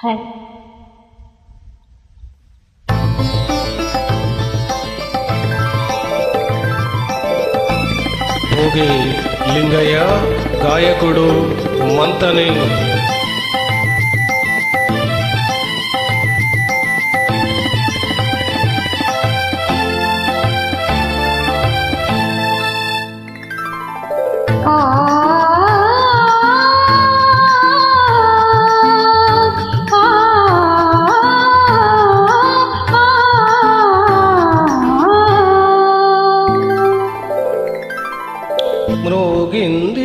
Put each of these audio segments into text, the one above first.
嗨。ಹೋಗಿ Lingayya ಗಾಯಕೊಡು ಮಂತನೇನು mundo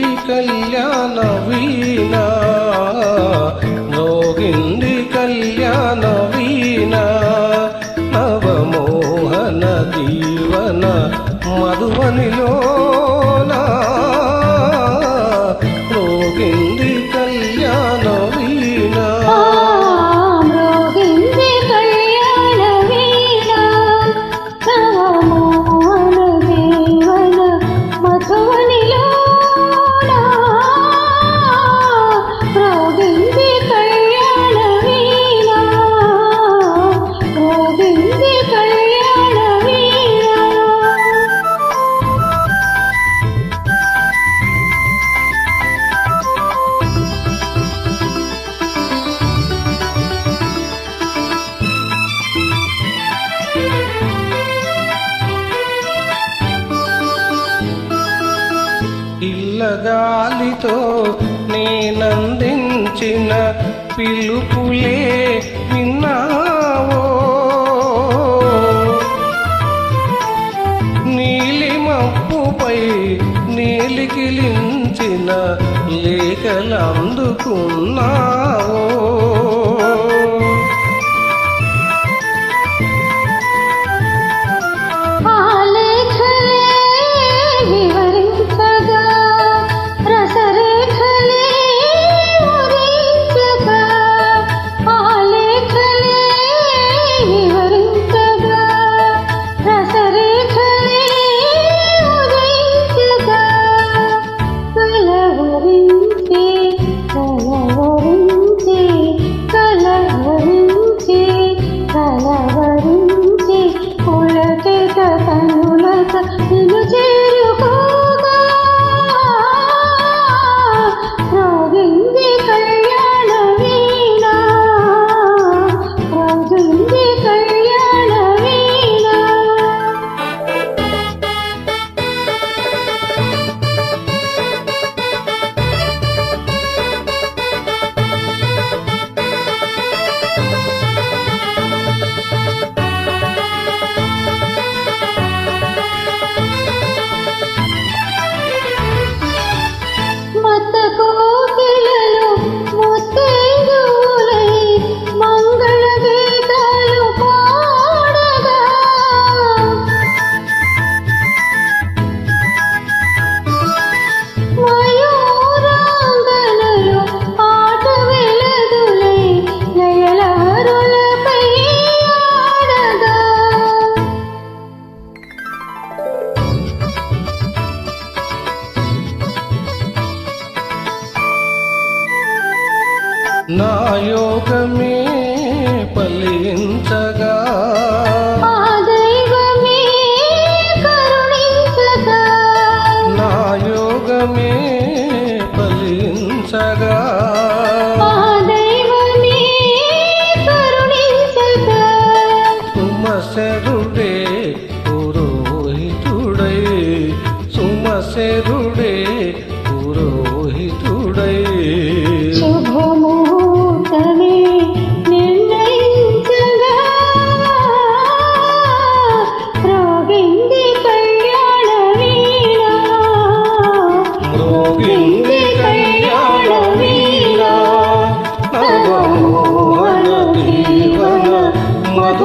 ఇల్లగాలితో నేనందించిన పిలుపులే విన్నావో? నీలిమప్పుపై నీలికిలించిన లేఖలందుకున్నావో? 看。నా యోగమే ఫలించగా. నా యోగమే ఫలించగా. సుమసరుడే పురోహితుడై సుమసరుడే